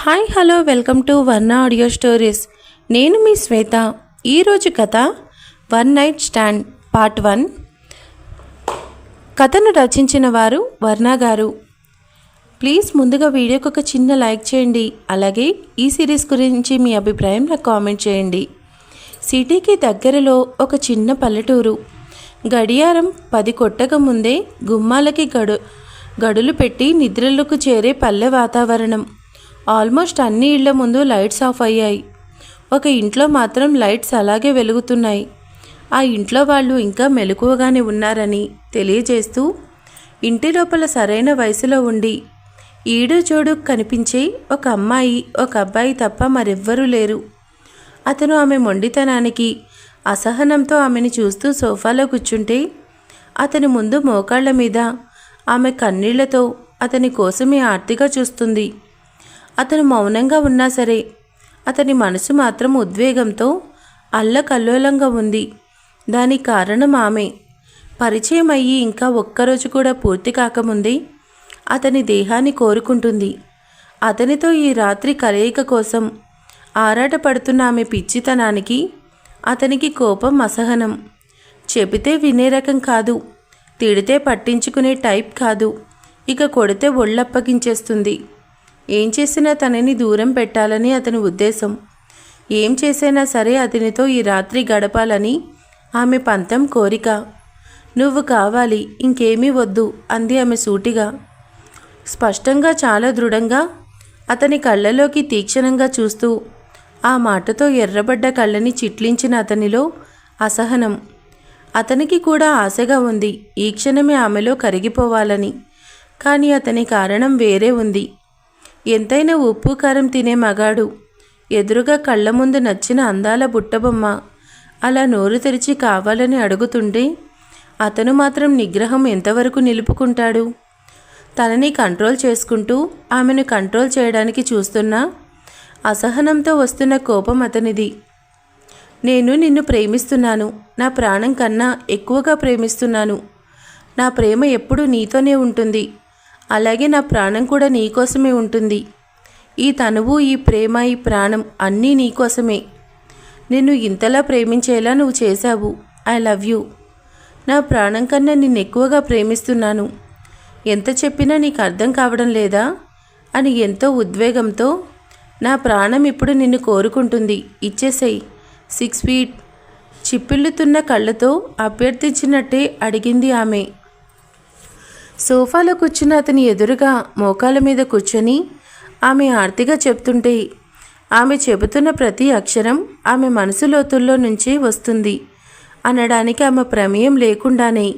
Hi hello welcome to Varna audio stories. నేను మీ శ్వేత. ఈరోజు కథ one night stand part one. కథను రచించిన వారు వర్ణ గారు. ప్లీజ్ ముందుగా వీడియోకి ఒక చిన్న లైక్ చేయండి. అలాగే ఈ సిరీస్ గురించి మీ అభిప్రాయం నాకు కామెంట్ చేయండి. సిటీకి దగ్గరలో ఒక చిన్న పల్లెటూరు. గడియారం పది కొట్టక ముందే గుమ్మాలకి గడు గడులు పెట్టి నిద్రలకు చేరే పల్లె వాతావరణం. ఆల్మోస్ట్ అన్ని ఇళ్ళ ముందు లైట్స్ ఆఫ్ అయ్యాయి. ఒక ఇంట్లో మాత్రం లైట్స్ అలాగే వెలుగుతున్నాయి. ఆ ఇంట్లో వాళ్ళు ఇంకా మెలకువగానే ఉన్నారని తెలియజేస్తూ ఇంటి లోపల సరైన వయసులో ఉండి ఈడు చూడు కనిపించే ఒక అమ్మాయి ఒక అబ్బాయి తప్ప మరెవ్వరూ లేరు. అతను ఆమె మొండితనానికి అసహనంతో ఆమెను చూస్తూ సోఫాలో కూర్చుంటే అతని ముందు మోకాళ్ళ మీద ఆమె కన్నీళ్ళతో అతని కోసమే ఆర్తిగా చూస్తుంది. అతను మౌనంగా ఉన్నా సరే అతని మనసు మాత్రం ఉద్వేగంతో అల్లకల్లోలంగా ఉంది. దానికి కారణం ఆమె. పరిచయం అయ్యి ఇంకా ఒక్కరోజు కూడా పూర్తి కాకముందే అతని దేహాన్ని కోరుకుంటుంది. అతనితో ఈ రాత్రి కలయిక కోసం ఆరాటపడుతున్న ఆమె పిచ్చితనానికి అతనికి కోపం అసహనం. చెబితే వినే రకం కాదు తిడితే పట్టించుకునే టైప్ కాదు. ఇక కొడితే ఒళ్ళప్పగించేస్తుంది. ఏం చేసినా తనని దూరం పెట్టాలని అతని ఉద్దేశం. ఏం చేసైనా సరే అతనితో ఈ రాత్రి గడపాలని ఆమె పంతం కోరిక. నువ్వు కావాలి ఇంకేమీ వద్దు అంది ఆమె సూటిగా. స్పష్టంగా చాలా దృఢంగా అతని కళ్ళలోకి తీక్షణంగా చూస్తూ ఆ మాటతో ఎర్రబడ్డ కళ్ళని చిట్లించిన అతనిలో అసహనం. అతనికి కూడా ఆశగా ఉంది ఈ క్షణమే ఆమెలో కరిగిపోవాలని. కానీ అతని కారణం వేరే ఉంది. ఎంతైనా ఉప్పు కారం తినే మగాడు. ఎదురుగా కళ్ళ ముందు నచ్చిన అందాల బుట్టబొమ్మ. అలా నోరు తెరిచి కావాలని అడుగుతుంటే అతను మాత్రం నిగ్రహం ఎంతవరకు నిలుపుకుంటాడు? తనని కంట్రోల్ చేసుకుంటూ ఆమెను కంట్రోల్ చేయడానికి చూస్తున్నా అసహనంతో వస్తున్న కోపం అతనిది. నేను నిన్ను ప్రేమిస్తున్నాను. నా ప్రాణం కన్నా ఎక్కువగా ప్రేమిస్తున్నాను. నా ప్రేమ ఎప్పుడూ నీతోనే ఉంటుంది. అలాగే నా ప్రాణం కూడా నీకోసమే ఉంటుంది. ఈ తనువు ఈ ప్రేమ ఈ ప్రాణం అన్నీ నీకోసమే నిన్ను ఇంతలా ప్రేమించేలా నువ్వు చేశావు. I love you. నా ప్రాణం కన్నా నిన్ను ఎక్కువగా ప్రేమిస్తున్నాను. ఎంత చెప్పినా నీకు అర్థం కావడం లేదా? అని ఎంతో ఉద్వేగంతో నా ప్రాణం ఇప్పుడు నిన్ను కోరుకుంటుంది. ఇచ్చేసేయి. Six feet. చిప్పిల్లుతున్న కళ్ళతో అభ్యర్థించినట్టే అడిగింది ఆమె. సోఫాలో కూర్చున్న అతని ఎదురుగా మోకాల మీద కూర్చొని ఆమె ఆర్తిగా చెప్తుంటే ఆమె చెబుతున్న ప్రతి అక్షరం ఆమె మనసు లోతుల్లో నుంచి వస్తుంది. అనడానికి ఆమె ప్రమేయం లేకుండానే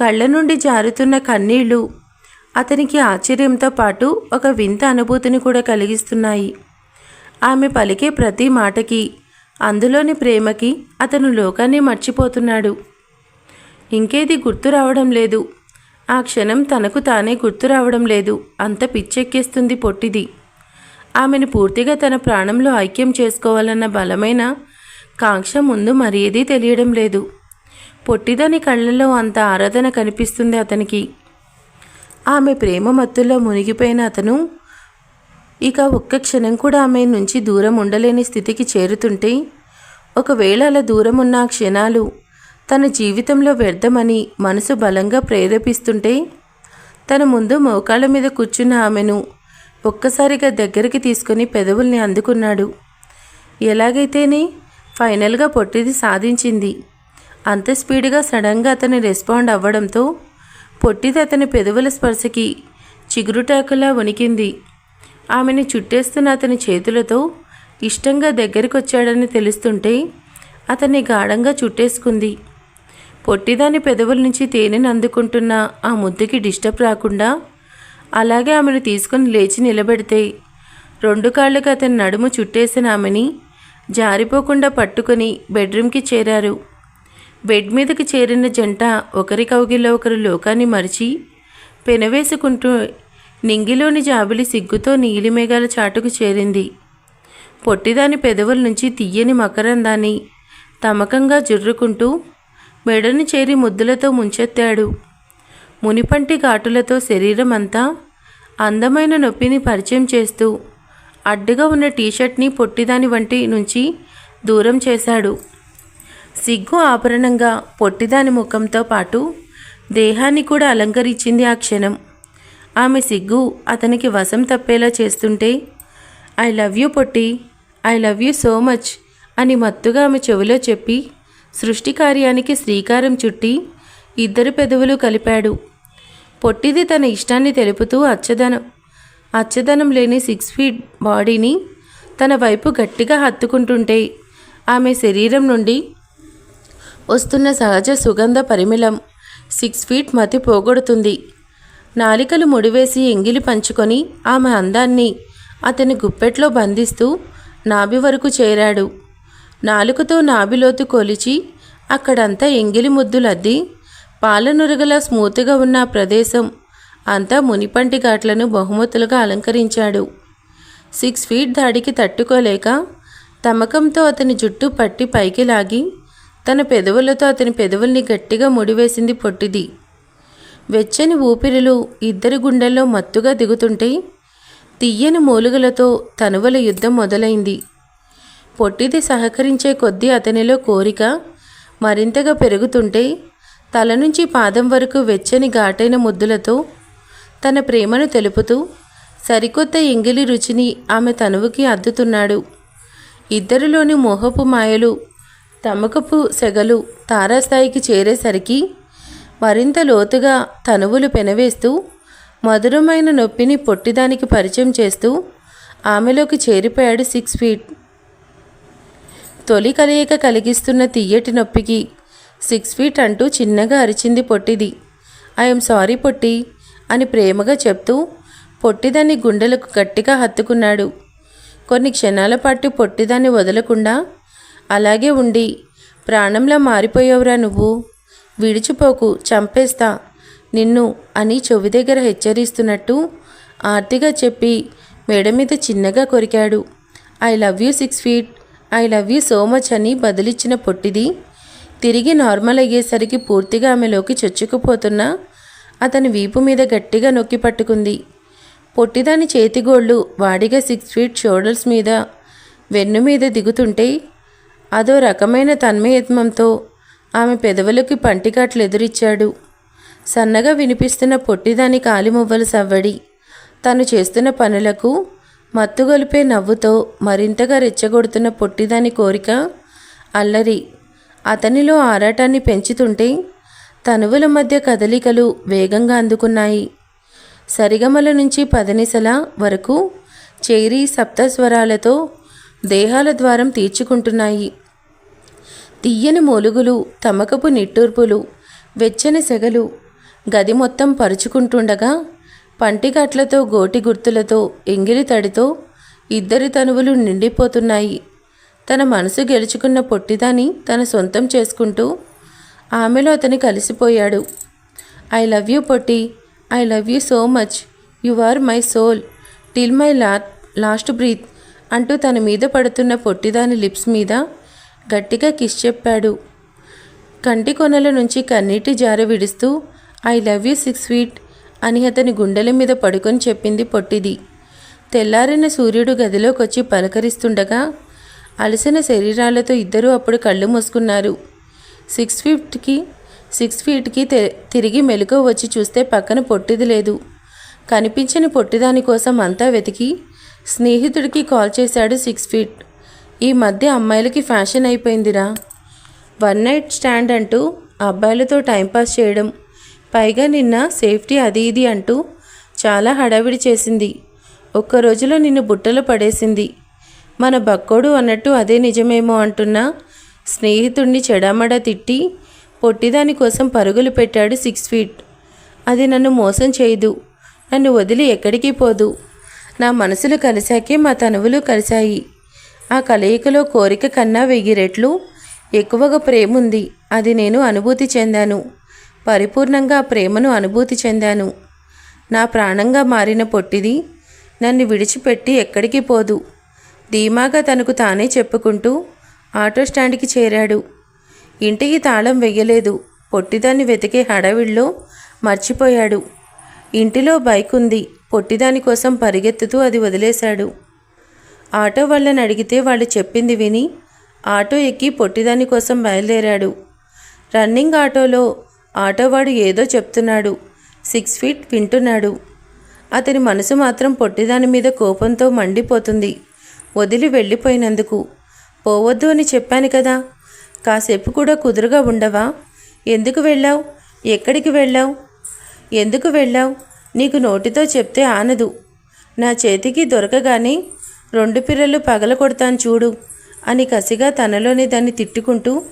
కళ్ళ నుండి జారుతున్న కన్నీళ్ళు అతనికి ఆశ్చర్యంతో పాటు ఒక వింత అనుభూతిని కూడా కలిగిస్తున్నాయి. ఆమె పలికే ప్రతి మాటకి అందులోని ప్రేమకి అతను లోకాన్ని మర్చిపోతున్నాడు. ఇంకేది గుర్తు రావడం లేదు. ఆ క్షణం తనకు తానే గుర్తు రావడం లేదు. అంత పిచ్చెక్కేస్తుంది పొట్టిది. ఆమెను పూర్తిగా తన ప్రాణంలో ఐక్యం చేసుకోవాలన్న బలమైన కాంక్ష ముందు మరేదీ తెలియడం లేదు. పొట్టిదని కళ్ళల్లో అంత ఆరాధన కనిపిస్తుంది అతనికి. ఆమె ప్రేమ మత్తులో మునిగిపోయిన అతను ఇక ఒక్క క్షణం కూడా ఆమె నుంచి దూరం ఉండలేని స్థితికి చేరుతుంటే ఒకవేళ అలా దూరం ఉన్న ఆ క్షణాలు తన జీవితంలో వ్యర్థమని మనసు బలంగా ప్రేరేపిస్తుంటే తన ముందు మోకాళ్ళ మీద కూర్చున్న ఆమెను ఒక్కసారిగా దగ్గరికి తీసుకుని పెదవుల్ని అందుకున్నాడు. ఎలాగైతేనే ఫైనల్గా పొట్టిది సాధించింది. అంత స్పీడ్గా సడన్గా అతని రెస్పాండ్ అవ్వడంతో పొట్టిది అతని పెదవుల స్పర్శకి చిగురుటాకులా వణికింది. ఆమెను చుట్టేస్తున్న అతని చేతులతో ఇష్టంగా దగ్గరికొచ్చాడని తెలుస్తుంటే అతన్ని గాఢంగా చుట్టేసుకుంది. పొట్టిదాని పెదవుల నుంచి తేనెను అందుకుంటున్న ఆ ముద్దుకి డిస్టర్బ్ రాకుండా అలాగే ఆమెను తీసుకుని లేచి నిలబెడితే రెండు కాళ్ళకి అతని నడుము చుట్టేసిన ఆమెని జారిపోకుండా పట్టుకొని బెడ్రూమ్కి చేరారు. బెడ్ మీదకి చేరిన జంట ఒకరి కౌగిల్లో ఒకరు లోకాన్ని మరిచి పెనవేసుకుంటూ నింగిలోని జాబిలి సిగ్గుతో నీలిమేఘాల చాటుకు చేరింది. పొట్టిదాని పెదవుల నుంచి తీయని మకరందాన్ని తమకంగా జుర్రుకుంటూ మెడని చేరి ముద్దులతో ముంచెత్తాడు. మునిపంటి ఘాటులతో శరీరం అంతా అందమైన నొప్పిని పరిచయం చేస్తూ అడ్డుగా ఉన్న టీషర్ట్ని పొట్టిదాని వంటి నుంచి దూరం చేశాడు. సిగ్గు ఆభరణంగా పొట్టిదాని ముఖంతో పాటు దేహాన్ని కూడా అలంకరించింది ఆ క్షణం. ఆమె సిగ్గు అతనికి వశం తప్పేలా చేస్తుంటే I love you Potti I love you so much అని మత్తుగా ఆమె చెవిలో చెప్పి సృష్టి కార్యానికి శ్రీకారం చుట్టి ఇద్దరు పెదవులు కలిపాడు. పొట్టిది తన ఇష్టాన్ని తెలుపుతూ అచ్చదనం అచ్చదనం లేని సిక్స్ ఫీట్ బాడీని తన వైపు గట్టిగా హత్తుకుంటుంటే ఆమె శరీరం నుండి వస్తున్న సహజ సుగంధ పరిమళం సిక్స్ ఫీట్ మతి పోగొడుతుంది. నాలికలు ముడివేసి ఎంగిలి పంచుకొని ఆమె అందాన్ని అతని గుప్పెట్లో బంధిస్తూ నాభి వరకు చేరాడు. నాలుకతో నాభిలోతు కొలిచి అక్కడంతా ఎంగిలి ముద్దులద్ది. పాలనురగలా స్మూత్గా ఉన్న ఆ ప్రదేశం అంతా మునిపంటి ఘాట్లను బహుమతులుగా అలంకరించాడు. సిక్స్ ఫీట్ దాడికి తట్టుకోలేక తమకంతో అతని జుట్టు పట్టి పైకి లాగి తన పెదవులతో అతని పెదవుల్ని గట్టిగా ముడివేసింది పొట్టిది. వెచ్చని ఊపిరిలు ఇద్దరి గుండెల్లో మత్తుగా దిగుతుంటే తీయని మూలుగలతో తనువల యుద్ధం మొదలైంది. పొట్టిది సహకరించే కొద్దీ అతనిలో కోరిక మరింతగా పెరుగుతుంటే తల నుంచి పాదం వరకు వెచ్చని ఘాటైన ముద్దులతో తన ప్రేమను తెలుపుతూ సరికొత్త ఎంగిలి రుచిని ఆమె తనువుకి అద్దుతున్నాడు. ఇద్దరిలోని మోహపు మాయలు తమకపు సెగలు తారాస్థాయికి చేరేసరికి మరింత లోతుగా తనువులు పెనవేస్తూ మధురమైన నొప్పిని పొట్టిదానికి పరిచయం చేస్తూ ఆమెలోకి చేరిపోయాడు సిక్స్ ఫీట్. తొలి కలయిక కలిగిస్తున్న తీయటి నొప్పికి సిక్స్ ఫీట్ అంటూ చిన్నగా అరిచింది పొట్టిది. ఐఎమ్ సారీ పొట్టి అని ప్రేమగా చెప్తూ పొట్టిదాన్ని గుండెలకు గట్టిగా హత్తుకున్నాడు. కొన్ని క్షణాల పాటు పొట్టిదాన్ని వదలకుండా అలాగే ఉండి ప్రాణంలా మారిపోయావురా నువ్వు? విడిచిపోకు చంపేస్తా నిన్ను అని చెవి దగ్గర హెచ్చరిస్తున్నట్టు ఆర్తిగా చెప్పి మెడ మీద చిన్నగా కొరికాడు. I love you six feet I love you so much అని బదిలిచ్చిన పొట్టిది. తిరిగి నార్మల్ అయ్యేసరికి పూర్తిగా ఆమెలోకి చొచ్చుకుపోతున్న అతని వీపు మీద గట్టిగా నొక్కి పట్టుకుంది. పొట్టిదాని చేతిగోళ్ళు వాడిగా సిక్స్ ఫీట్ షోల్డర్స్ మీద వెన్ను మీద దిగుతుంటే అదో రకమైన తన్మయత్మంతో ఆమె పెదవులకి పంటికాట్లు ఎదురిచ్చాడు. సన్నగా వినిపిస్తున్న పొట్టిదాని కాలిమువ్వలు సవ్వడి తను చేస్తున్న పనులకు మత్తుగొలిపే నవ్వుతో మరింతగా రెచ్చగొడుతున్న పొట్టిదాని కోరిక? అల్లరి. అతనిలో ఆరాటాన్ని పెంచుతుంటే తనువుల మధ్య కదలికలు వేగంగా అందుకున్నాయి. సరిగమల నుంచి పదనిసల వరకు చేరి సప్తస్వరాలతో దేహాల ద్వారం తీర్చుకుంటున్నాయి. తీయని మూలుగులు తమకపు నిట్టూర్పులు వెచ్చని సెగలు గది మొత్తం పరుచుకుంటుండగా పంటిగట్లతో గోటి గుర్తులతో ఎంగిలి తడితో ఇద్దరి తనువులు నిండిపోతున్నాయి. తన మనసు గెలుచుకున్న పొట్టిదాని తన సొంతం చేసుకుంటూ ఆమెలో అతని కలిసిపోయాడు. I love you Potti I love you so much you are my soul till my la last breath అంటూ తన మీద పడుతున్న పొట్టిదాని లిప్స్ మీద గట్టిగా కిస్ చెప్పాడు. కంటి కొనల నుంచి కన్నీటి జార విడుస్తూ I love you six feet అని అతని గుండెల మీద పడుకొని చెప్పింది పొట్టిది. తెల్లారిన సూర్యుడు గదిలోకొచ్చి పలకరిస్తుండగా అలసిన శరీరాలతో ఇద్దరూ అప్పుడు కళ్ళు మూసుకున్నారు. సిక్స్ ఫీట్కి సిక్స్ ఫీట్కి తిరిగి మెలకువ వచ్చి చూస్తే పక్కన పొట్టిది లేదు. కనిపించని పొట్టిదాని కోసం అంతా వెతికి స్నేహితుడికి కాల్ చేశాడు సిక్స్ ఫీట్. ఈ మధ్య అమ్మాయిలకి ఫ్యాషన్ అయిపోయిందిరా. వన్ నైట్ స్టాండ్ అంటూ అబ్బాయిలతో టైంపాస్ చేయడం పైగా నిన్న సేఫ్టీ అది ఇది అంటూ చాలా హడావిడి చేసింది. ఒక్క రోజులో నిన్ను బుట్టలో పడేసింది. మన బక్కోడు అన్నట్టు అదే నిజమేమో అంటున్నా స్నేహితుడిని చెడామడా తిట్టి పొట్టిదాని కోసం పరుగులు పెట్టాడు సిక్స్ ఫీట్. అది నన్ను మోసం చేయదు. నన్ను వదిలి ఎక్కడికి పోదు. నా మనసులు కలిశాకే మా తనువులు కలిశాయి. ఆ కలయికలో కోరిక కన్నా వెయ్యి రెట్లు ఎక్కువగా ప్రేమ ఉంది అది నేను అనుభూతి చెందాను. పరిపూర్ణంగా ప్రేమను అనుభూతి చెందాను. నా ప్రాణంగా మారిన పొట్టిది నన్ను విడిచిపెట్టి ఎక్కడికి పోదు. ధీమాగా తనకు తానే చెప్పుకుంటూ ఆటో స్టాండ్కి చేరాడు. ఇంటికి తాళం వెయ్యలేదు. పొట్టిదాన్ని వెతికే హడావిడిలో మర్చిపోయాడు. ఇంటిలో బైక్ ఉంది. పొట్టిదాని కోసం పరిగెత్తుతూ అది వదిలేశాడు. ఆటో వాళ్ళని అడిగితే వాళ్ళు చెప్పింది విని ఆటో ఎక్కి పొట్టిదాని కోసం బయలుదేరాడు. రన్నింగ్ ఆటోలో ఆటోవాడు ఏదో చెప్తున్నాడు. సిక్స్ ఫీట్ వింటున్నాడు. అతని మనసు మాత్రం పొట్టిదాని మీద కోపంతో మండిపోతుంది. వదిలి వెళ్ళిపోయినందుకు. పోవద్దు అని చెప్పాను కదా. కాసేపు కూడా కుదురుగా ఉండవా? ఎందుకు వెళ్ళావు? ఎక్కడికి వెళ్ళావు? ఎందుకు వెళ్ళావు? నీకు నోటితో చెప్తే ఆనదు. నా చేతికి దొరకగానే రెండు పిల్లలు పగల కొడతాను చూడు అని కసిగా తనలోనే దాన్ని తిట్టుకుంటూ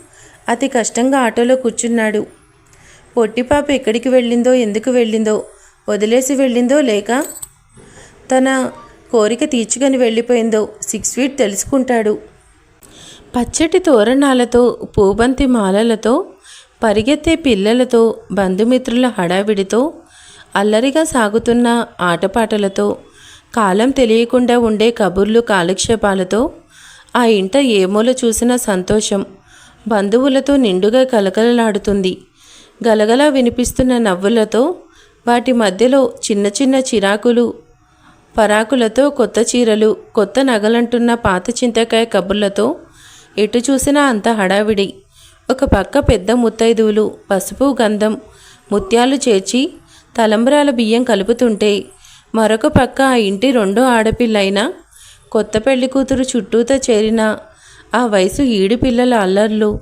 అతి కష్టంగా ఆటోలో కూర్చున్నాడు. పొట్టిపాప ఎక్కడికి వెళ్ళిందో ఎందుకు వెళ్ళిందో వదిలేసి వెళ్ళిందో లేక తన కోరిక తీర్చుకొని వెళ్ళిపోయిందో సిక్స్ ఫీట్ తెలుసుకుంటాడు. పచ్చటి తోరణాలతో పూబంతి మాలలతో పరిగెత్తే పిల్లలతో బంధుమిత్రుల హడావిడితో అల్లరిగా సాగుతున్న ఆటపాటలతో కాలం తెలియకుండా ఉండే కబుర్లు కాలక్షేపాలతో ఆ ఇంట ఏమోలో చూసిన సంతోషం బంధువులతో నిండుగా కలకలలాడుతుంది. గలగల వినిపిస్తున్న నవ్వులతో వాటి మధ్యలో చిన్న చిన్న చిరాకులు పరాకులతో కొత్త చీరలు కొత్త నగలంటున్న పాత చింతకాయ కబుర్లతో ఎటు చూసినా అంత హడావిడి. ఒక పక్క పెద్ద ముత్తైదువులు పసుపు గంధం ముత్యాలు చేర్చి తలంబ్రాల బియ్యం కలుపుతుంటే మరొక పక్క ఆ ఇంటి రెండో ఆడపిల్లైన కొత్త పెళ్ళి కూతురు చుట్టూతో చేరిన ఆ వయసు ఈడు పిల్లల అల్లర్లు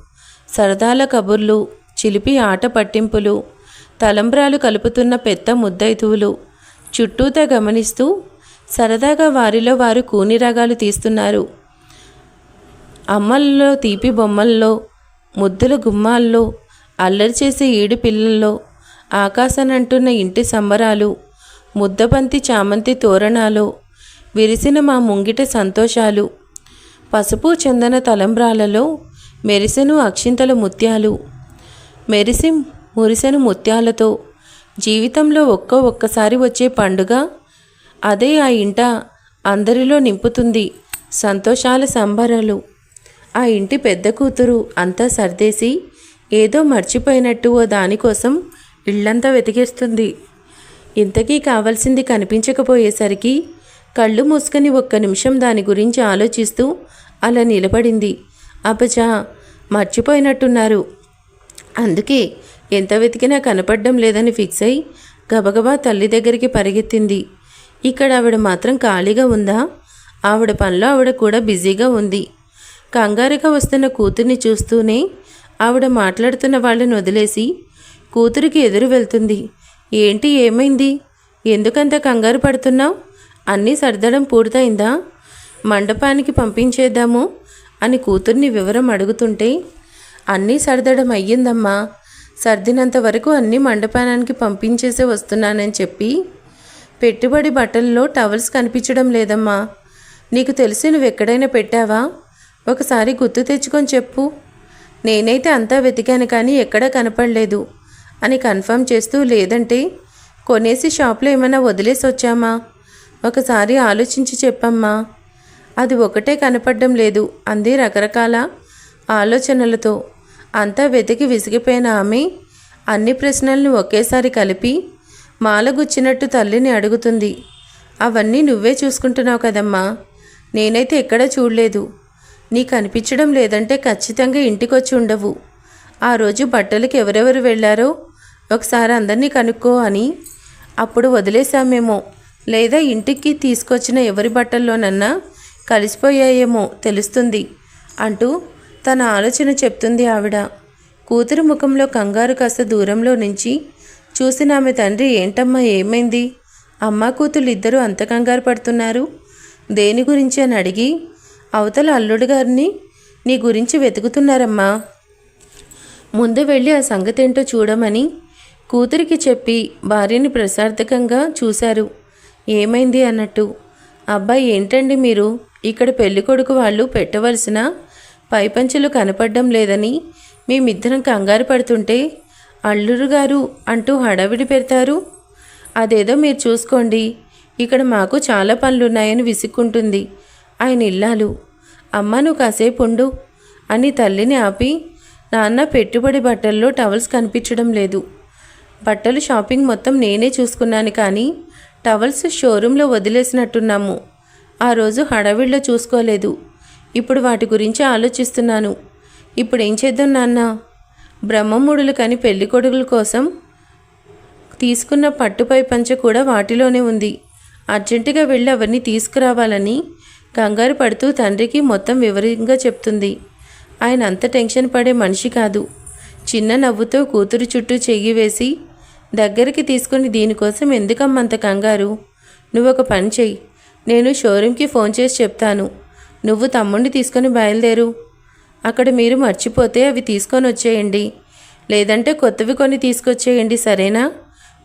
సరదాల కబుర్లు చిలిపి ఆట పట్టింపులు తలంబ్రాలు కలుపుతున్న పెద్ద ముద్దైతువులు. చుట్టూతా గమనిస్తూ సరదాగా వారిలో వారు కూని రాగాలు తీస్తున్నారు. అమ్మల్లో తీపి బొమ్మల్లో ముద్దుల గుమ్మాల్లో అల్లరి చేసే ఈడు పిల్లల్లో ఆకాశనంటున్న ఇంటి సంబరాలు ముద్దబంతి చామంతి తోరణాలు విరిసిన మా ముంగిట సంతోషాలు పసుపు చందన తలంబ్రాలలో మెరిసెను అక్షింతల ముత్యాలు. మెరిసి మురిసెను ముత్యాలతో. జీవితంలో ఒక్కో ఒక్కసారి వచ్చే పండుగ అదే ఆ ఇంట అందరిలో నింపుతుంది సంతోషాల సంబరాలు. ఆ ఇంటి పెద్ద కూతురు అంతా సర్దేసి ఏదో మర్చిపోయినట్టు ఓ దానికోసం ఇళ్ళంతా వెతికేస్తుంది. ఇంతకీ కావాల్సింది కనిపించకపోయేసరికి కళ్ళు మూసుకొని ఒక్క నిమిషం దాని గురించి ఆలోచిస్తూ అలా నిలబడింది. అపజా మర్చిపోయినట్టున్నారు. అందుకే ఎంత వెతికినా కనపడడం లేదని ఫిక్స్ అయి గబగబా తల్లి దగ్గరికి పరిగెత్తింది. ఇక్కడ ఆవిడ మాత్రం ఖాళీగా ఉందా? ఆవిడ పనిలో ఆవిడ కూడా బిజీగా ఉంది. కంగారుగా వస్తున్న కూతుర్ని చూస్తూనే ఆవిడ మాట్లాడుతున్న వాళ్ళని వదిలేసి కూతురికి ఎదురు వెళ్తుంది. ఏంటి ఏమైంది? ఎందుకంత కంగారు పడుతున్నావు? అన్నీ సర్దడం పూర్తయిందా? మండపానికి పంపించేద్దాము అని కూతుర్ని వివరం అడుగుతుంటే అన్నీ సర్దడం అయ్యిందమ్మా. సర్దినంత వరకు అన్నీ మండపానానికి పంపించేసే వస్తున్నానని చెప్పి పెట్టుబడి బట్టల్లో టవల్స్ కనిపించడం లేదమ్మా. నీకు తెలిసి నువ్వు ఎక్కడైనా పెట్టావా? ఒకసారి గుర్తు తెచ్చుకొని చెప్పు. నేనైతే అంతా వెతికాను కానీ ఎక్కడా కనపడలేదు. అని కన్ఫర్మ్ చేస్తూ లేదంటే కొనేసి షాప్లో ఏమైనా వదిలేసి వచ్చామా? ఒకసారి ఆలోచించి చెప్పమ్మా. అది ఒకటే కనపడడం లేదు. అంది రకరకాల ఆలోచనలతో. అంతా వెతికి విసిగిపోయిన ఆమె అన్ని ప్రశ్నల్ని ఒకేసారి కలిపి మాలగుచ్చినట్టు తల్లిని అడుగుతుంది. అవన్నీ నువ్వే చూసుకుంటున్నావు కదమ్మా. నేనైతే ఎక్కడా చూడలేదు. నీకు అనిపించడం లేదంటే ఖచ్చితంగా ఇంటికొచ్చి ఉండవు. ఆ రోజు బట్టలకి ఎవరెవరు వెళ్ళారో ఒకసారి అందరినీ కనుక్కో అని అప్పుడు వదిలేశామేమో. లేదా ఇంటికి తీసుకొచ్చిన ఎవరి బట్టల్లోనన్నా కలిసిపోయాయేమో తెలుస్తుంది అంటూ తన ఆలోచన చెప్తుంది ఆవిడ. కూతురు ముఖంలో కంగారు కాస్త దూరంలో నుంచి చూసిన ఆమె తండ్రి ఏంటమ్మా ఏమైంది? అమ్మ కూతురు ఇద్దరు అంత కంగారు పడుతున్నారు. దేని గురించి? అని అడిగి అవతల అల్లుడు గారిని నీ గురించి వెతుకుతున్నారమ్మా. ముందు వెళ్ళి ఆ సంగతి ఏంటో చూడమని కూతురికి చెప్పి భార్యని ప్రసార్థకంగా చూశారు. ఏమైంది? అన్నట్టు అబ్బాయి ఏంటండి మీరు? ఇక్కడ పెళ్ళికొడుకు వాళ్ళు పెట్టవలసిన పైపంచులు కనపడడం లేదని మేమిద్దరం కంగారు పడుతుంటే అల్లురు గారు అంటూ హడావిడి పెడతారు. అదేదో మీరు చూసుకోండి ఇక్కడ మాకు చాలా పనులున్నాయని విసుక్కుంటుంది. ఆయన ఇల్లాలు అమ్మ నువ్వు కాసేపు ఉండు అని తల్లిని ఆపి నాన్న పెట్టుబడి బట్టల్లో టవల్స్ కనిపించడం లేదు. బట్టలు షాపింగ్ మొత్తం నేనే చూసుకున్నాను కానీ టవల్స్ షోరూంలో వదిలేసినట్టున్నాము. ఆ రోజు హడావిడిలో చూసుకోలేదు. ఇప్పుడు వాటి గురించి ఆలోచిస్తున్నాను. ఇప్పుడు ఏం చేద్దాం నాన్న? బ్రహ్మముడులు కని పెళ్ళి కొడుకుల కోసం తీసుకున్న పట్టుపై పంచ కూడా వాటిలోనే ఉంది. అర్జెంటుగా వెళ్ళి అవన్నీ తీసుకురావాలని కంగారు పడుతూ తండ్రికి మొత్తం వివరంగా చెప్తుంది. ఆయన అంత టెన్షన్ పడే మనిషి కాదు. చిన్న నవ్వుతో కూతురు చుట్టూ చెయ్యి వేసి దగ్గరికి తీసుకుని దీనికోసం ఎందుకమ్మంత కంగారు? నువ్వు ఒక పని చెయ్యి. నేను షోరూమ్కి ఫోన్ చేసి చెప్తాను. నువ్వు తమ్ముడిని తీసుకొని బయలుదేరు. అక్కడ మీరు మర్చిపోతే అవి తీసుకొని వచ్చేయండి. లేదంటే కొత్తవి కొన్ని తీసుకొచ్చేయండి సరేనా?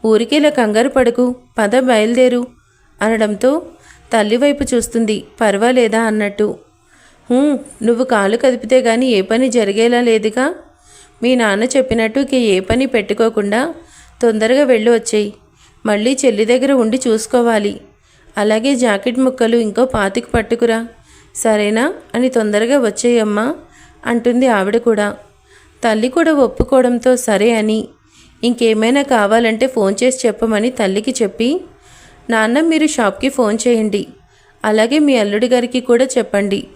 ఊరికి ఇలా కంగారు పడకు. పద బయలుదేరు అనడంతో తల్లి వైపు చూస్తుంది. పర్వాలేదా అన్నట్టు. నువ్వు కాలు కదిపితే గాని ఏ పని జరిగేలా లేదుగా? మీ నాన్న చెప్పినట్టు ఇక ఏ పని పెట్టుకోకుండా తొందరగా వెళ్ళి వచ్చేయి మళ్ళీ చెల్లి దగ్గర ఉండి చూసుకోవాలి. అలాగే జాకెట్ ముక్కలు ఇంకో పాతికి పట్టుకురా. సరేనా? అని తొందరగా వచ్చేయమ్మా అంటుంది ఆవిడ కూడా. తల్లి కూడా ఒప్పుకోవడంతో సరే అని. ఇంకేమైనా కావాలంటే ఫోన్ చేసి చెప్పమని తల్లికి చెప్పి నాన్న మీరు షాప్కి ఫోన్ చేయండి. అలాగే మీ అల్లుడి గారికి కూడా చెప్పండి.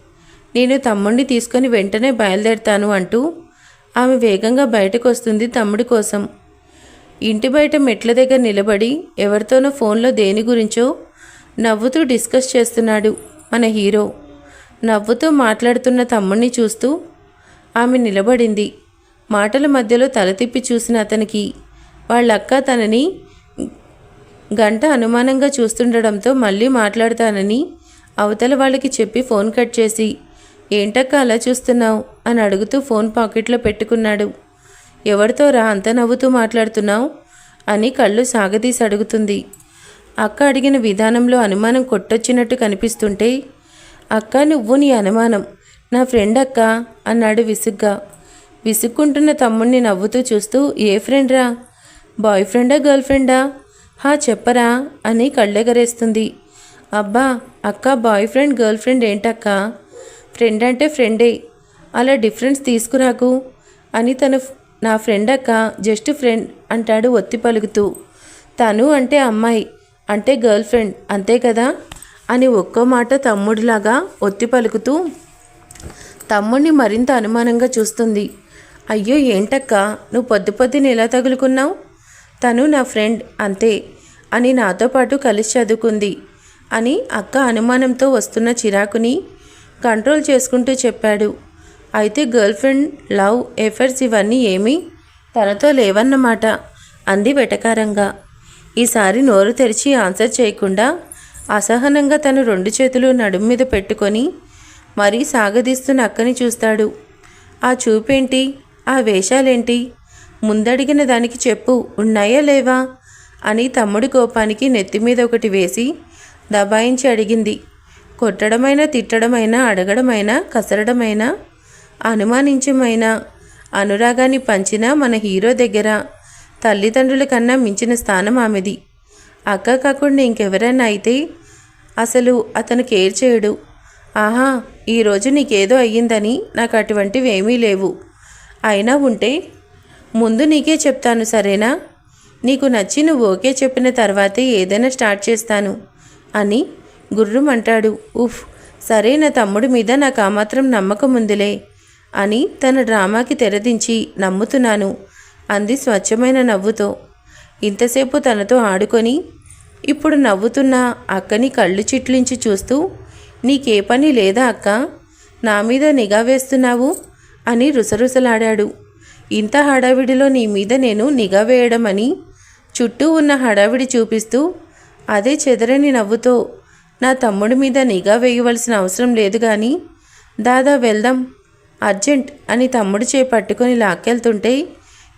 నేను తమ్ముడిని తీసుకొని వెంటనే బయలుదేరుతాను అంటూ ఆమె వేగంగా బయటకు వస్తుంది తమ్ముడి కోసం. ఇంటి బయట మెట్ల దగ్గర నిలబడి ఎవరితోనో ఫోన్లో దేని గురించో నవ్వుతూ డిస్కస్ చేస్తున్నాడు మన హీరో. నవ్వుతూ మాట్లాడుతున్న తమ్ముణ్ణి చూస్తూ ఆమె నిలబడింది. మాటల మధ్యలో తల తిప్పి చూసిన అతనికి వాళ్ళక్క తనని గంట అనుమానంగా చూస్తుండడంతో మళ్ళీ మాట్లాడతానని అవతల వాళ్ళకి చెప్పి ఫోన్ కట్ చేసి ఏంటక్క అలా చూస్తున్నావు? అని అడుగుతూ ఫోన్ పాకెట్లో పెట్టుకున్నాడు. ఎవరితో రా అంత నవ్వుతూ మాట్లాడుతున్నావు? అని కళ్ళు సాగదీసి అడుగుతుంది. అక్క అడిగిన విధానంలో అనుమానం కొట్టొచ్చినట్టు కనిపిస్తుంటే అక్క నువ్వు నీ అనుమానం. నా ఫ్రెండ్ అక్క అన్నాడు విసుగ్గా. విసుక్కుంటున్న తమ్ముణ్ణి నవ్వుతూ చూస్తూ ఏ ఫ్రెండ్ రా? బాయ్ ఫ్రెండా గర్ల్ ఫ్రెండా? హా చెప్పరా అని కళ్ళెగరేస్తుంది. అబ్బా అక్క బాయ్ ఫ్రెండ్ గర్ల్ ఫ్రెండ్ ఏంటక్క? ఫ్రెండ్ అంటే ఫ్రెండే. అలా డిఫరెన్స్ తీసుకురాకు అని తను నా ఫ్రెండ్ అక్క జస్ట్ ఫ్రెండ్ అంటాడు ఒత్తి పలుకుతూ తను అంటే అమ్మాయి అంటే గర్ల్ ఫ్రెండ్ అంతే కదా? అని ఒక్కో మాట తమ్ముడిలాగా ఒత్తి పలుకుతూ తమ్ముడిని మరింత అనుమానంగా చూస్తుంది. అయ్యో ఏంటక్క? నువ్వు పొద్దు పొద్దున ఎలా తగులుకున్నావు? తను నా ఫ్రెండ్ అంతే అని నాతో పాటు కలిసి చదువుకుంది అని అక్క అనుమానంతో వస్తున్న చిరాకుని కంట్రోల్ చేసుకుంటూ చెప్పాడు. అయితే గర్ల్ ఫ్రెండ్ లవ్ ఎఫర్స్ ఇవన్నీ ఏమీ? తనతో లేవన్నమాట అంది వెటకారంగా. ఈసారి నోరు తెరిచి ఆన్సర్ చేయకుండా అసహనంగా తను రెండు చేతులు నడుము మీద పెట్టుకొని మరీ సాగదీస్తున్న అక్కని చూస్తాడు. ఆ చూపేంటి? ఆ వేషాలేంటి? ముందడిగిన దానికి చెప్పు ఉన్నాయా లేవా? అని తమ్ముడి కోపానికి నెత్తి మీద ఒకటి వేసి దబాయించి అడిగింది. కొట్టడమైనా తిట్టడమైనా అడగడమైనా కసరడమైనా అనుమానించమైనా అనురాగాన్ని పంచిన మన హీరో దగ్గర తల్లిదండ్రుల కన్నా మించిన స్థానం ఆమెది. అక్క కాకుండా ఇంకెవరైనా అయితే అసలు అతను కేర్ చేయడు. ఆహా ఈరోజు నీకేదో అయ్యిందని నాకు అటువంటివి ఏమీ లేవు. అయినా ఉంటే ముందు నీకే చెప్తాను సరేనా? నీకు నచ్చి నువ్వు ఓకే చెప్పిన తర్వాతే ఏదైనా స్టార్ట్ చేస్తాను అని గుర్రం అంటాడు. ఉఫ్ సరే నా తమ్ముడి మీద నాకు ఆ మాత్రం నమ్మకం ఉందిలే అని తన డ్రామాకి తెరదించి నమ్ముతున్నాను అంది స్వచ్ఛమైన నవ్వుతో. ఇంతసేపు తనతో ఆడుకొని ఇప్పుడు నవ్వుతున్న అక్కని కళ్ళు చిట్లించి చూస్తూ నీకే పని లేదా అక్క? నా మీద నిఘా వేస్తున్నావు? అని రుసరుసలాడాడు. ఇంత హడావిడిలో నీ మీద నేను నిఘా వేయడమని? చుట్టూ ఉన్న హడావిడి చూపిస్తూ అదే చెదరని నవ్వుతో నా తమ్ముడి మీద నిఘా వేయవలసిన అవసరం లేదు కానీ దాదా వెళ్దాం అర్జెంట్ అని తమ్ముడు చే పట్టుకొని లాక్కెళ్తుంటే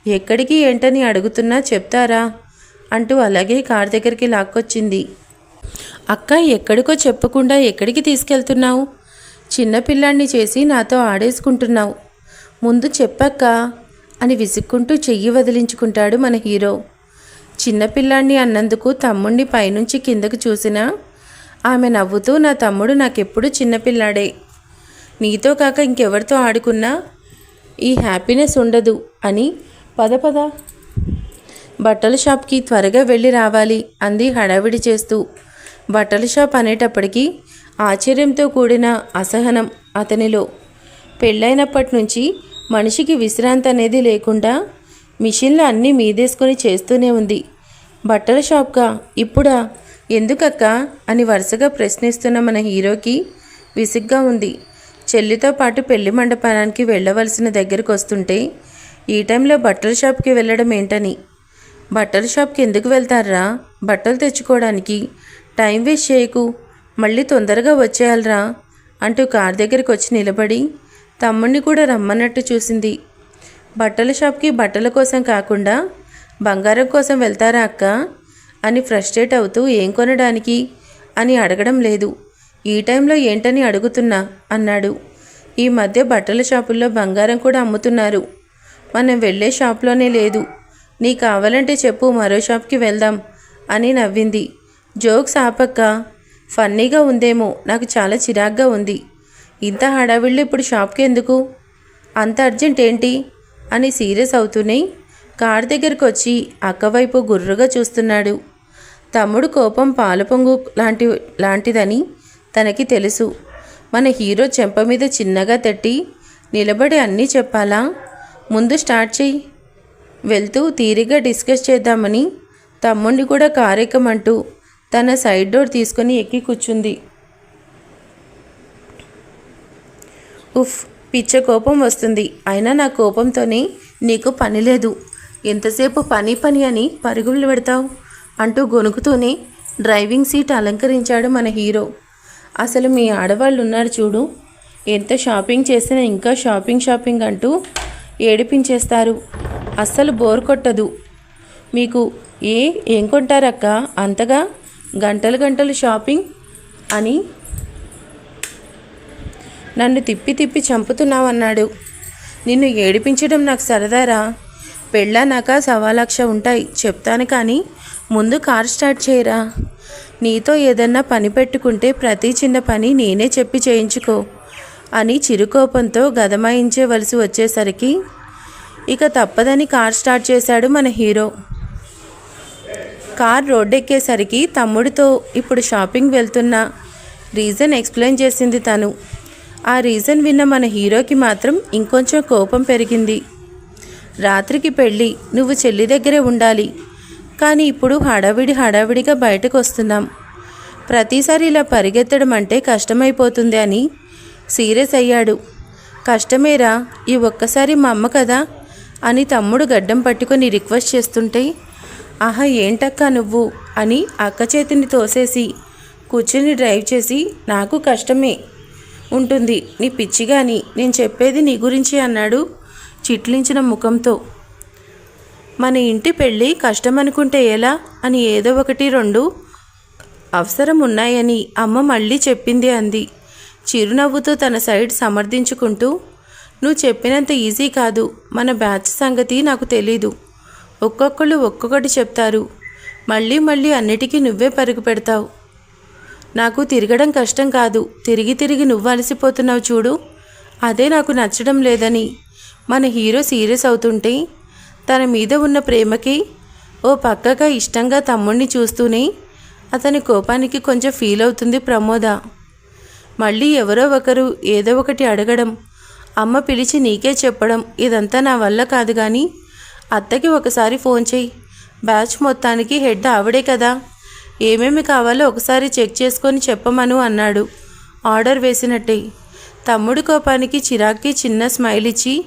ఎక్కడికి ఏంటని అడుగుతున్నా చెప్తారా? అంటూ అలాగే కార్ దగ్గరికి లాక్కొచ్చింది. అక్క ఎక్కడికో చెప్పకుండా ఎక్కడికి తీసుకెళ్తున్నావు? చిన్నపిల్లాన్ని చేసి నాతో ఆడేసుకుంటున్నావు. ముందు చెప్పక్క అని విసుక్కుంటూ చెయ్యి వదిలించుకుంటాడు మన హీరో. చిన్నపిల్లాన్ని అన్నందుకు తమ్ముణ్ణి పైనుంచి కిందకు చూసినా ఆమె నవ్వుతూ నా తమ్ముడు నాకెప్పుడు చిన్నపిల్లాడే నీతో కాక ఇంకెవరితో ఆడుకున్నా? ఈ హ్యాపీనెస్ ఉండదు అని పద పద. బట్టల షాప్కి త్వరగా వెళ్ళి రావాలి అంది హడావిడి చేస్తూ. బట్టల షాప్ అనేటప్పటికీ ఆశ్చర్యంతో కూడిన అసహనం అతనిలో. పెళ్ళైనప్పటి నుంచి మనిషికి విశ్రాంతి అనేది లేకుండా మిషన్లు అన్నీ మీదేసుకొని చేస్తూనే ఉంది. బట్టల షాప్గా ఇప్పుడా? ఎందుకక్క? అని వరుసగా ప్రశ్నిస్తున్న మన హీరోకి విసుగ్గా ఉంది. చెల్లితో పాటు పెళ్ళి మండపానికి వెళ్ళవలసిన దగ్గరకు వస్తుంటే ఈ టైంలో బట్టల షాప్కి వెళ్ళడం ఏంటని? బట్టల షాప్కి ఎందుకు వెళ్తారా? బట్టలు తెచ్చుకోవడానికి టైం వేస్ట్ చేయకు. మళ్ళీ తొందరగా వచ్చేయాలరా అంటూ కార్ దగ్గరికి వచ్చి నిలబడి తమ్ముణ్ణి కూడా రమ్మన్నట్టు చూసింది. బట్టల షాప్కి బట్టల కోసం కాకుండా బంగారం కోసం వెళ్తారా అక్క? అని ఫ్రస్ట్రేట్ అవుతూ ఏం కొనడానికి అని అడగడం లేదు. ఈ టైంలో ఏంటని అడుగుతున్నా అన్నాడు. ఈ మధ్య బట్టల షాపుల్లో బంగారం కూడా అమ్ముతున్నారు. మనం వెళ్ళే షాప్లోనే లేదు. నీ కావాలంటే చెప్పు మరో షాప్కి వెళ్దాం అని నవ్వింది. జోక్స్ ఆపక్క ఫన్నీగా ఉందేమో నాకు చాలా చిరాగ్గా ఉంది. ఇంత హడావిళ్ళు ఇప్పుడు షాప్కి ఎందుకు? అంత అర్జెంట్ ఏంటి? అని సీరియస్ అవుతూనే కార్ దగ్గరికి వచ్చి అక్కవైపు గుర్రుగా చూస్తున్నాడు. తమ్ముడు కోపం పాలపొంగు లాంటి లాంటిదని తనకి తెలుసు. మన హీరో చెంప మీద చిన్నగా తట్టి నిలబడి అన్నీ చెప్పాలా? ముందు స్టార్ట్ చెయ్యి. వెళ్తూ తీరిగా డిస్కస్ చేద్దామని తమ్ముణ్ణి కూడా కారెక్కమంటూ తన సైడ్ డోర్ తీసుకొని ఎక్కి కూర్చుంది. ఉఫ్ పిచ్చ కోపం వస్తుంది. అయినా నా కోపంతోనే నీకు పని లేదు. ఎంతసేపు పని పని అని పరుగులు పెడతావు? అంటూ గొనుకుతూనే డ్రైవింగ్ సీట్ అలంకరించాడు మన హీరో. అసలు మీ ఆడవాళ్ళు ఉన్నారు చూడు. ఎంత షాపింగ్ చేసినా ఇంకా షాపింగ్ షాపింగ్ అంటూ ఏడిపించేస్తారు. అస్సలు బోర్ కొట్టదు. మీకు ఏ ఏం కొంటారక్క? అంతగా గంటలు గంటలు షాపింగ్ అని నన్ను తిప్పి తిప్పి చంపుతున్నావన్నాడు. నిన్ను ఏడిపించడం నాకు సరదారా? పెళ్ళానాక సవాలక్ష ఉంటాయి చెప్తాను కానీ ముందు కార్ స్టార్ట్ చేయరా? నీతో ఏదన్నా పని పెట్టుకుంటే ప్రతి చిన్న పని నేనే చెప్పి చేయించుకో. అని చిరుకోపంతో గదమాయించేవలసి వచ్చేసరికి ఇక తప్పదని కార్ స్టార్ట్ చేశాడు మన హీరో. కార్ రోడ్డెక్కేసరికి తమ్ముడితో ఇప్పుడు షాపింగ్ వెళ్తున్నా. రీజన్ ఎక్స్ప్లెయిన్ చేసింది తను. ఆ రీజన్ విన్న మన హీరోకి మాత్రం ఇంకొంచెం కోపం పెరిగింది. రాత్రికి పెళ్ళి నువ్వు చెల్లి దగ్గరే ఉండాలి. కానీ ఇప్పుడు హడావిడి హడావిడిగా బయటకు వస్తున్నాం ప్రతిసారి ఇలా పరిగెత్తడం అంటే కష్టమైపోతుంది అని సీరియస్ అయ్యాడు. కష్టమేరా ఈ ఒక్కసారి మా అమ్మ కదా? అని తమ్ముడు గడ్డం పట్టుకొని రిక్వెస్ట్ చేస్తుంటే ఆహా ఏంటక్క నువ్వు? అని అక్క చేతిని తోసేసి కూర్చుని డ్రైవ్ చేసి నాకు కష్టమే. ఉంటుంది నీ పిచ్చిగాని నేను చెప్పేది నీ గురించి అన్నాడు చిట్లించిన ముఖంతో. మన ఇంటి పెళ్ళి కష్టం అనుకుంటే ఎలా? అని ఏదో ఒకటి రెండు అవసరం ఉన్నాయని అమ్మ మళ్ళీ చెప్పింది అంది. చిరునవ్వుతో తన సైడ్ సమర్థించుకుంటూ నువ్వు చెప్పినంత ఈజీ కాదు. మన బ్యాచ్ సంగతి నాకు తెలీదు. ఒక్కొక్కళ్ళు ఒక్కొక్కటి చెప్తారు. మళ్ళీ మళ్ళీ అన్నిటికీ నువ్వే పరుగు పెడతావు. నాకు తిరగడం కష్టం కాదు. తిరిగి తిరిగి నువ్వు అలసిపోతున్నావు చూడు. అదే నాకు నచ్చడం లేదని. మన హీరో సీరియస్ అవుతుంటే తన మీద ఉన్న ప్రేమకి ఓ పక్కగా ఇష్టంగా తమ్ముణ్ణి చూస్తూనే అతని కోపానికి కొంచెం ఫీల్ అవుతుంది ప్రమోద. మళ్ళీ ఎవరో ఒకరు ఏదో ఒకటి అడగడం అమ్మ పిలిచి నీకే చెప్పడం ఇదంతా నా వల్ల కాదు కానీ అత్తకి ఒకసారి ఫోన్ చేయి బ్యాచ్ మొత్తానికి హెడ్ ఆవిడే కదా. ఏమేమి కావాలో ఒకసారి చెక్ చేసుకొని చెప్పమను అన్నాడు. ఆర్డర్ వేసినట్టే. తమ్ముడి కోపానికి చిరాక్కి చిన్న స్మైల్ ఇచ్చి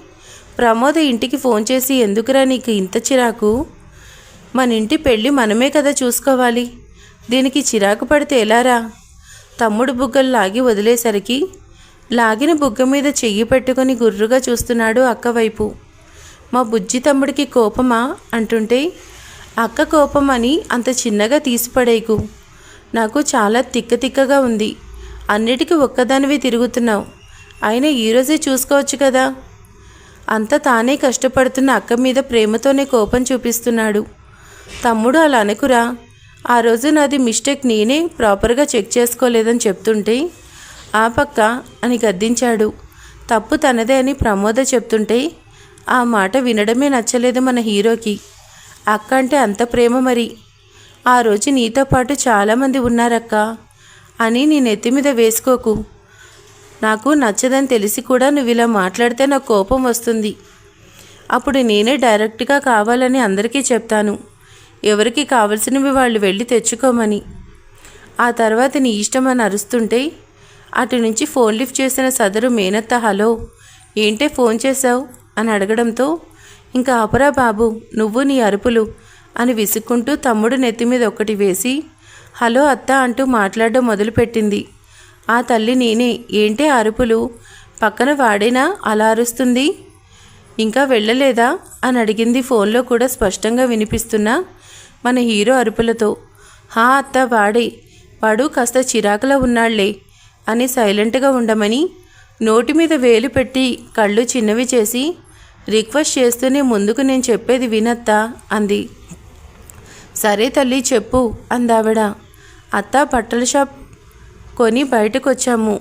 ప్రమోద ఇంటికి ఫోన్ చేసి ఎందుకురా నీకు ఇంత చిరాకు? మన ఇంటి పెళ్ళి మనమే కదా చూసుకోవాలి. దీనికి చిరాకు పడితే ఎలారా? తమ్ముడు బుగ్గలు లాగి వదిలేసరికి లాగిన బుగ్గ మీద చెయ్యి పెట్టుకుని గుర్రుగా చూస్తున్నాడు అక్క వైపు. మా బుజ్జి తమ్ముడికి కోపమా? అంటుంటే అక్క కోపం అని అంత చిన్నగా తీసిపడేకు. నాకు చాలా తిక్క తిక్కగా ఉంది. అన్నిటికీ ఒక్కదానివి తిరుగుతున్నావు. అయినా ఈరోజే చూసుకోవచ్చు కదా? అంత తానే కష్టపడుతున్న అక్క మీద ప్రేమతోనే కోపం చూపిస్తున్నాడు. తమ్ముడు అలా అనుకురా. ఆ రోజు నాది మిస్టేక్ నేనే ప్రాపర్గా చెక్ చేసుకోలేదని చెప్తుంటే ఆ పక్క? అని గద్దించాడు. తప్పు తనదే అని ప్రమోద చెప్తుంటే ఆ మాట వినడమే నచ్చలేదు మన హీరోకి. అక్క అంటే అంత ప్రేమ మరి. ఆ రోజు నీతో పాటు చాలామంది ఉన్నారక్క అని నీ నెత్తి మీద వేసుకోకు. నాకు నచ్చదని తెలిసి కూడా నువ్వు ఇలా మాట్లాడితే నాకు కోపం వస్తుంది. అప్పుడు నేనే డైరెక్ట్గా కావాలని అందరికీ చెప్తాను. ఎవరికి కావలసినవి వాళ్ళు వెళ్ళి తెచ్చుకోమని. ఆ తర్వాత నీ ఇష్టం అని అరుస్తుంటే అటు నుంచి ఫోన్ లిఫ్ట్ చేసిన సదరు మేనత్త హలో ఏంటే ఫోన్ చేశావు? అని అడగడంతో ఇంకా ఆపరా బాబు నువ్వు నీ అరుపులు అని విసుక్కుంటూ తమ్ముడు నెత్తి మీద ఒకటి వేసి హలో అత్త అంటూ మాట్లాడడం మొదలుపెట్టింది. ఆ తల్లి నేనే ఏంటి అరుపులు? పక్కన వాడేనా? అలా అరుస్తుంది? ఇంకా వెళ్ళలేదా? అని అడిగింది ఫోన్లో కూడా స్పష్టంగా వినిపిస్తున్నా మన హీరో అరుపులతో హా అత్త వాడే వాడు కాస్త చిరాకులో ఉన్నాళ్ళే అని సైలెంట్గా ఉండమని నోటి మీద వేలు పెట్టి కళ్ళు చిన్నవి చేసి రిక్వెస్ట్ చేస్తూనే ముందుకు నేను చెప్పేది వినత్తా అంది. సరే తల్లి చెప్పు అందావిడ. అత్త బట్టల షాప్ కొని బయటకు వచ్చాము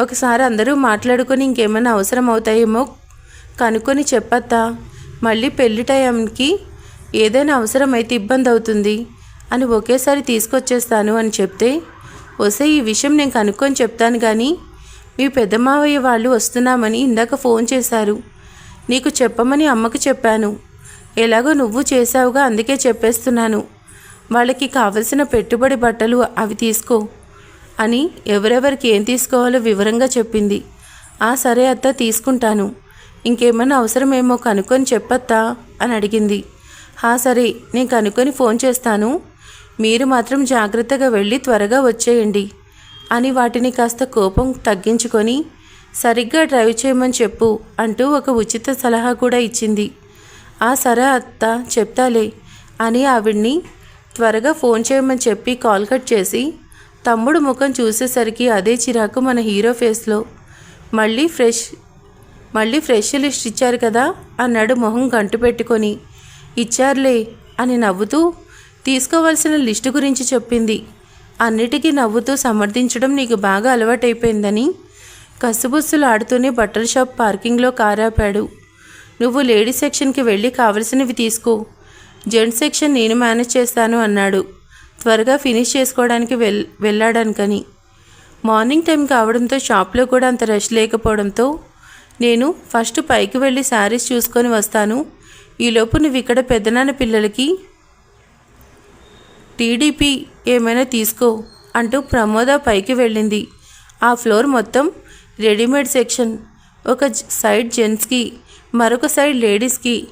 ఒకసారి అందరూ మాట్లాడుకొని ఇంకేమైనా అవసరం అవుతాయేమో కనుక్కొని చెప్పత్తా. మళ్ళీ పెళ్ళి టైంకి ఏదైనా అవసరమైతే ఇబ్బంది అవుతుంది అని ఒకేసారి తీసుకొచ్చేస్తాను అని చెప్తే వస్తే ఈ విషయం నేను కనుక్కొని చెప్తాను కానీ మీ పెద్ద మావయ్య వాళ్ళు వస్తున్నామని ఇందాక ఫోన్ చేశారు. నీకు చెప్పమని అమ్మకు చెప్పాను. ఎలాగో నువ్వు చేసావుగా అందుకే చెప్పేస్తున్నాను. వాళ్ళకి కావలసిన పెట్టుబడి బట్టలు అవి తీసుకో అని ఎవరెవరికి ఏం తీసుకోవాలో వివరంగా చెప్పింది. ఆ సరే అత్త తీసుకుంటాను. ఇంకేమైనా అవసరమేమో కనుక్కొని చెప్పత్తా అని అడిగింది. హా సరే నేను కనుక్కొని ఫోన్ చేస్తాను. మీరు మాత్రం జాగ్రత్తగా వెళ్ళి త్వరగా వచ్చేయండి అని వాటిని కాస్త కోపం తగ్గించుకొని సరిగ్గా డ్రైవ్ చేయమని చెప్పు అంటూ ఒక ఉచిత సలహా కూడా ఇచ్చింది. ఆ సరే అత్త చెప్తాలే అని ఆవిడ్ని త్వరగా ఫోన్ చేయమని చెప్పి కాల్ కట్ చేసి తమ్ముడు ముఖం చూసేసరికి అదే చిరాకు మన హీరో ఫేస్లో. మళ్ళీ ఫ్రెష్ మళ్ళీ ఫ్రెష్ లిస్ట్ ఇచ్చారు కదా అన్నాడు మొహం గంటు పెట్టుకొని. ఇచ్చారులే అని నవ్వుతూ తీసుకోవాల్సిన లిస్టు గురించి చెప్పింది. అన్నిటికీ నవ్వుతూ సమర్థించడం నీకు బాగా అలవాటైపోయిందని కసుబుస్సులు ఆడుతూనే బట్టల షాప్ పార్కింగ్లో కారాపాడు. నువ్వు లేడీస్ సెక్షన్కి వెళ్ళి కావలసినవి తీసుకో. జెంట్స్ సెక్షన్ నేను మేనేజ్ చేస్తాను అన్నాడు. త్వరగా ఫినిష్ చేసుకోవడానికి వెల్ వెళ్ళాడానికని. మార్నింగ్ టైం కావడంతో షాప్లో కూడా అంత రష్ లేకపోవడంతో నేను ఫస్ట్ పైకి వెళ్ళి శారీస్ చూసుకొని వస్తాను. ఈలోపు నువ్వు ఇక్కడ పెద్దనాన్న పిల్లలకి టీడీపీ ఏమైనా తీసుకో అంటూ ప్రమోద పైకి వెళ్ళింది. ఆ ఫ్లోర్ మొత్తం రెడీమేడ్ సెక్షన్. ఒక సైడ్ జెంట్స్కి మరొక సైడ్ లేడీస్కి.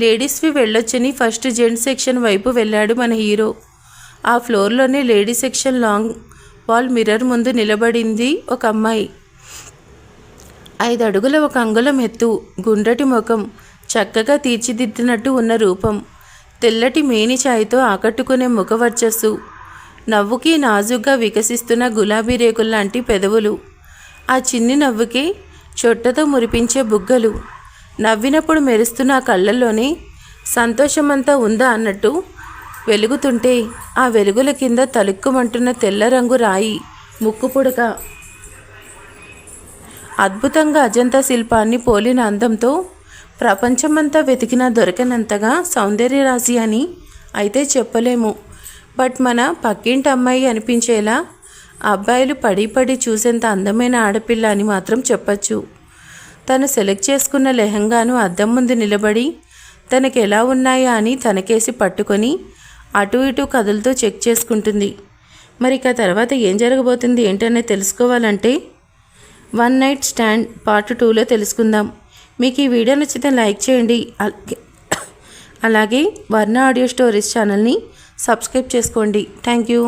లేడీస్వి వెళ్ళొచ్చని ఫస్ట్ జెంట్స్ సెక్షన్ వైపు వెళ్ళాడు మన హీరో. ఆ ఫ్లోర్లోనే ladies section long wall mirror ముందు నిలబడింది ఒక అమ్మాయి. ఐదు అడుగుల ఒక అంగుళం ఎత్తు గుండ్రటి ముఖం. చక్కగా తీర్చిదిద్దినట్టు ఉన్న రూపం. తెల్లటి మేనిచాయితో ఆకట్టుకునే ముఖ వర్చస్సు. నవ్వుకి నాజుగ్గా వికసిస్తున్న గులాబీ రేకుల్లాంటి పెదవులు. ఆ చిన్ని నవ్వుకి చొట్టతో మురిపించే బుగ్గలు. నవ్వినప్పుడు మెరుస్తున్న ఆ కళ్ళల్లోనే సంతోషమంతా ఉందా అన్నట్టు వెలుగుతుంటే ఆ వెలుగుల కింద తలుక్కుమంటున్న తెల్ల రంగు రాయి ముక్కు పుడక. అద్భుతంగా అజంతా శిల్పాన్ని పోలిన అందంతో ప్రపంచమంతా వెతికినా దొరకనంతగా సౌందర్యరాశి అని అయితే చెప్పలేము. బట్ మన పక్కింటి అమ్మాయి అనిపించేలా అబ్బాయిలు పడి పడి చూసేంత అందమైన ఆడపిల్ల అని మాత్రం చెప్పచ్చు. తను సెలెక్ట్ చేసుకున్న లెహంగాను అద్దం ముందు నిలబడి తనకి ఎలా ఉన్నాయా అని తనకేసి పట్టుకొని అటు ఇటు కథలతో చెక్ చేసుకుంటుంది. మరి ఇక తర్వాత ఏం జరగబోతుంది ఏంటనే తెలుసుకోవాలంటే వన్ నైట్ స్టాండ్ పార్ట్ టూలో తెలుసుకుందాం. మీకు ఈ వీడియో నచ్చితే లైక్ చేయండి. అలాగే అలాగే వర్ణ ఆడియో స్టోరీస్ ఛానల్ని సబ్స్క్రైబ్ చేసుకోండి. Thank you.